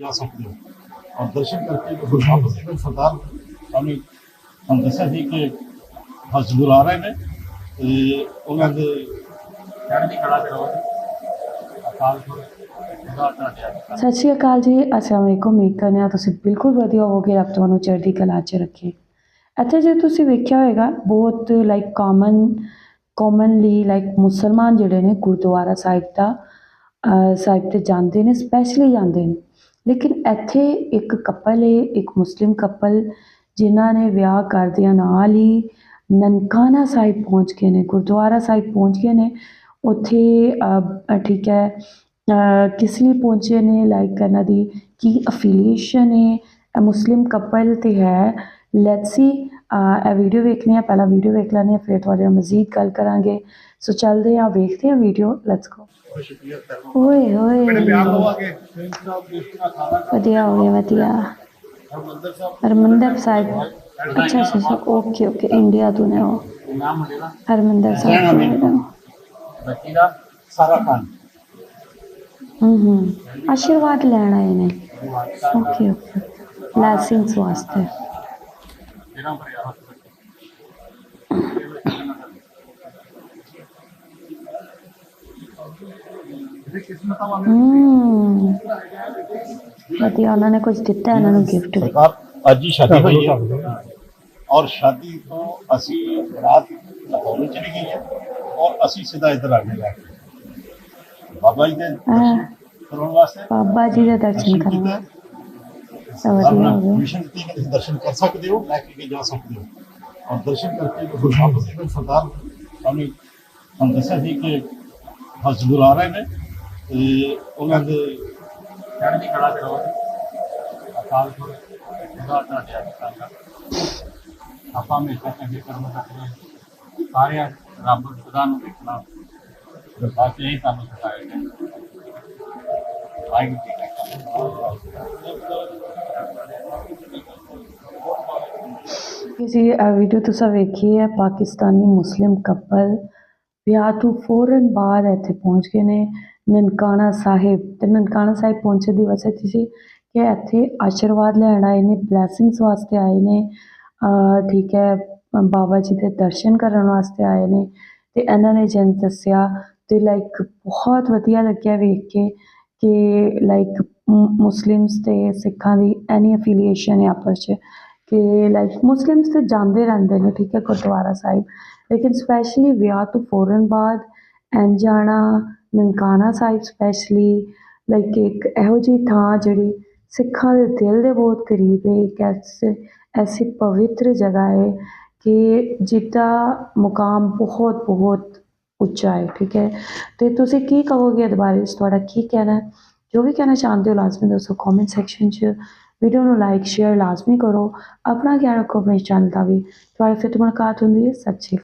ਜਾ ਸਕਦੇ ਹੋ। ਔਰ ਦਰਸ਼ਨ ਕਰਕੇ ਗੁਰੂ ਨਾਨਕ ਸਿੰਘ ਸਰਦਾਰ ਸਾਨੂੰ ਸਾਨੂੰ ਦੱਸਿਆ ਸੀ ਕਿ ਹਜ਼ੂਰ ਆ ਰਹੇ ਨੇ ਤੇ ਉਹਨਾਂ ਦੇ ਚੜ੍ਹਦੀ ਕਲਾ ਕਰਵਾਉਣੀ ਅਕਾਲ ਸਤਿ ਸ਼੍ਰੀ ਅਕਾਲ ਜੀ। ਅਸਲਾਮ ਅਲੈਕੁਮ। ਉਮੀਦ ਕਰਨੇ ਆ ਤੁਸੀਂ ਬਿਲਕੁਲ ਵਧੀਆ ਹੋਵੋਗੇ। ਰੱਬ ਤੁਹਾਨੂੰ ਚੜ੍ਹਦੀ ਕਲਾ 'ਚ ਰੱਖੇ। ਇੱਥੇ ਜੇ ਤੁਸੀਂ ਵੇਖਿਆ ਹੋਵੇਗਾ ਬਹੁਤ ਲਾਈਕ ਕਾਮਨ ਕਾਮਨਲੀ ਲਾਈਕ ਮੁਸਲਮਾਨ ਜਿਹੜੇ ਨੇ ਗੁਰਦੁਆਰਾ ਸਾਹਿਬ ਦਾ ਸਾਹਿਬ ਤੇ ਜਾਂਦੇ ਨੇ ਸਪੈਸ਼ਲੀ ਜਾਂਦੇ ਨੇ। ਲੇਕਿਨ ਇੱਥੇ ਇੱਕ ਕਪਲ ਏ, ਇੱਕ ਮੁਸਲਿਮ ਕਪਲ ਜਿਨ੍ਹਾਂ ਨੇ ਵਿਆਹ ਕਰਦਿਆਂ ਨਾਲ ਹੀ ਨਨਕਾਣਾ ਸਾਹਿਬ ਪਹੁੰਚ ਗਏ ਨੇ, ਗੁਰਦੁਆਰਾ ਸਾਹਿਬ ਪਹੁੰਚ ਗਏ ਨੇ। ਉੱਥੇ ਠੀਕ ਹੈ ਕਿਸ ਲਈ ਪਹੁੰਚੇ ਨੇ ਲਾਈਕ ਇਹਨਾਂ ਦੀ ਕੀ ਅਫੀਲੀਏਸ਼ਨ ਹੈ ਇਹ ਮੁਸਲਿਮ ਕਪਲ ਤੇ ਹੈ। ਲੈਟਸ ਸੀ ਇਹ ਵੀਡੀਓ ਵੇਖਣੀ ਹੈ ਪਹਿਲਾਂ ਵੀਡੀਓ ਵੇਖ ਲੈਣੀ ਹੈ ਫਿਰ ਤੁਹਾਡੇ ਨਾਲ ਮਜ਼ੀਦ ਗੱਲ ਕਰਾਂਗੇ। ਸੋ ਚੱਲਦੇ ਹਾਂ ਵੇਖਦੇ ਹਾਂ ਵੀਡੀਓ ਲੈਟਸ ਗੋ ਓਏ ਖਾਣਾ ਵਧੀਆ ਹੋ ਗਿਆ ਵਧੀਆ। ਹਰਮੰਦਰ ਸਾਹਿਬ। ਅੱਛਾ ਅੱਛਾ ਓਕੇ ਓਕੇ। ਇੰਡੀਆ ਤੋਂ ਨੇ ਉਹ। ਹਰਮੰਦਰ ਸਾਹਿਬ। ਬੱਚੀ ਦਾ ਸਾਰਾ ਖਾਨ। ਹੂੰ ਹੂੰ। ਆਸ਼ੀਰਵਾਦ ਲੈਣ ਆਏ ਨੇ। Okay okay. ਬਲੇਸਿੰਗਸ ਵਾਸਤੇ। ਜਿਹੜਾ ਬਰਿਆ ਇਹ ਕਿਸਮਤਾਂ ਵਾਲੇ ਹੂੰ ਵਧੀਆ ਉਹਨਾਂ ਨੇ ਕੁਝ ਦਿੱਤਾ ਇਹਨਾਂ ਨੂੰ ਗਿਫਟ ਵੀ ਸਰਕਾਰ ਅੱਜ ਹੀ ਸ਼ਾਦੀ ਹੋਈ ਹੈ ਔਰ ਸ਼ਾਦੀ ਤੋਂ ਅਸੀਂ ਰਾਤ ਲਾਹੌਰ ਨੂੰ ਚਲੀ ਗਈ ਹੈ ਔਰ ਅਸੀਂ ਸਿੱਧਾ ਇੱਧਰ ਆ ਗਏ ਲੈ ਕੇ। ਬਾਬਾ ਜੀ ਦੇ ਦਰਸ਼ਨ ਕਰਨ ਵਾਸਤੇ ਬਾਬਾ ਜੀ ਦੇ ਦਰਸ਼ਨ ਕਰਨਾ ਤਾਂ ਵਧੀਆ ਹੋ ਗਿਆ ਮਿਸ਼ਨ ਦਿੱਤੀ ਕਿ ਤੁਸੀਂ ਦਰਸ਼ਨ ਕਰ ਸਕਦੇ ਹੋ ਲੈ ਕੇ ਜਾ ਸਕਦੇ ਹੋ। ਔਰ ਦਰਸ਼ਨ ਕਰਕੇ ਗੁਰੂ ਨਾਨਕ ਸਿੰਘ ਸਰਦਾਰ ਸਾਨੂੰ ਸਾਨੂੰ ਦੱਸਿਆ ਸੀ ਕਿ ਹਜ਼ੂਰ ਆ ਰਹੇ ਨੇ ਤੇ ਉਹਨਾਂ ਦੇ ਚੜ੍ਹਦੀ ਕਲਾ ਕਰਵਾਉਣੀ ਅਕਾਲ ਪੁਰਖ ਦਾ ਤੁਹਾਡੇ ਅਕਾਲ ਦਾ ਆਪਾਂ ਹਮੇਸ਼ਾ ਚੰਗੇ ਕਰਮ ਕਰਦੇ ਹਾਂ। ਸਾਰੇ ਰੱਬ ਖੁਦਾ ਨੂੰ ਦੇਖਣਾ। ਬਸ ਇਹ ਤੁਹਾਨੂੰ ਸਿਖਾਇਆ ਗਿਆ। ਵਾਹਿਗੁਰੂ ਜੀ ਕਾ ਕਿਸੇ ਵੀਡੀਓ ਤੁਸੀਂ ਵੇਖੀ ਹੈ, ਪਾਕਿਸਤਾਨੀ ਮੁਸਲਿਮ ਕਪਲ ਵਿਆਹ ਤੋਂ ਫੌਰਨ ਬਾਅਦ ਇੱਥੇ ਪਹੁੰਚ ਗਏ ਨੇ। ਨਨਕਾਣਾ ਸਾਹਿਬ, ਤੇ ਨਨਕਾਣਾ ਸਾਹਿਬ ਪਹੁੰਚੇ ਦੀ ਵਜ੍ਹਾ ਸੀ ਕਿ ਇੱਥੇ ਆਸ਼ੀਰਵਾਦ ਲੈਣ ਆਏ ਨੇ ਬਲੇਸਿੰਗਸ ਵਾਸਤੇ ਆਏ ਨੇ। ਠੀਕ ਹੈ, ਬਾਬਾ ਜੀ ਦੇ ਦਰਸ਼ਨ ਕਰਨ ਵਾਸਤੇ ਆਏ ਨੇ। ਤੇ ਇਹਨਾਂ ਨੇ ਜਨ ਦੱਸਿਆ ਤੇ ਲਾਈਕ ਬਹੁਤ ਵਧੀਆ ਲੱਗਿਆ ਵੇਖ ਕੇ ਕਿ ਲਾਈਕ ਮੁਸਲਿਮਸ ਤੇ ਸਿੱਖਾਂ ਦੀ ਐਨੀ ਅਫੀਲੀਏਸ਼ਨ ਹੈ ਆਪਸ 'ਚ। ਕਿ ਲਾਈਕ ਮੁਸਲਿਮਸ ਤੇ ਜਾਂਦੇ ਰਹਿੰਦੇ ਨੇ, ਠੀਕ ਹੈ, ਗੁਰਦੁਆਰਾ ਸਾਹਿਬ। ਲੇਕਿਨ ਸਪੈਸ਼ਲੀ ਵਿਆਹ ਤੋਂ ਫੌਰਨ ਬਾਅਦ ਐਨ ਜਾਣਾ ਨਨਕਾਣਾ ਸਾਹਿਬ ਸਪੈਸ਼ਲੀ ਲਾਈਕ ਇੱਕ ਇਹੋ ਜਿਹੀ ਥਾਂ ਜਿਹੜੀ ਸਿੱਖਾਂ ਦੇ ਦਿਲ ਦੇ ਬਹੁਤ ਕਰੀਬ ਹੈ, ਇੱਕ ਐਸੇ, ਐਸੀ ਪਵਿੱਤਰ ਜਗ੍ਹਾ ਹੈ ਕਿ ਜਿਹਦਾ ਮੁਕਾਮ ਬਹੁਤ ਬਹੁਤ ਉੱਚਾ ਹੈ, ਠੀਕ ਹੈ। ਤੇ ਤੁਸੀਂ ਕੀ ਕਹੋਗੇ ਇਹਦੇ ਬਾਰੇ? ਵਿੱਚ ਤੁਹਾਡਾ ਕੀ ਕਹਿਣਾ ਹੈ? ਜੋ ਵੀ ਕਹਿਣਾ ਚਾਹੁੰਦੇ ਹੋ, ਲਾਜ਼ਮੀ ਦੱਸੋ ਕਮੈਂਟ ਸੈਕਸ਼ਨ 'ਚ। ਵੀਡੀਓ ਨੂੰ ਲਾਈਕ ਸ਼ੇਅਰ ਲਾਜ਼ਮੀ ਕਰੋ। ਆਪਣਾ ਖਿਆਲ ਰੱਖੋ ਆਪਣੇ ਚੈਨਲ ਦਾ ਵੀ। ਤੁਹਾਡੇ ਫਿਰ ਤੋਂ ਮੁਲਾਕਾਤ ਹੁੰਦੀ ਹੈ। ਸੱਚੀ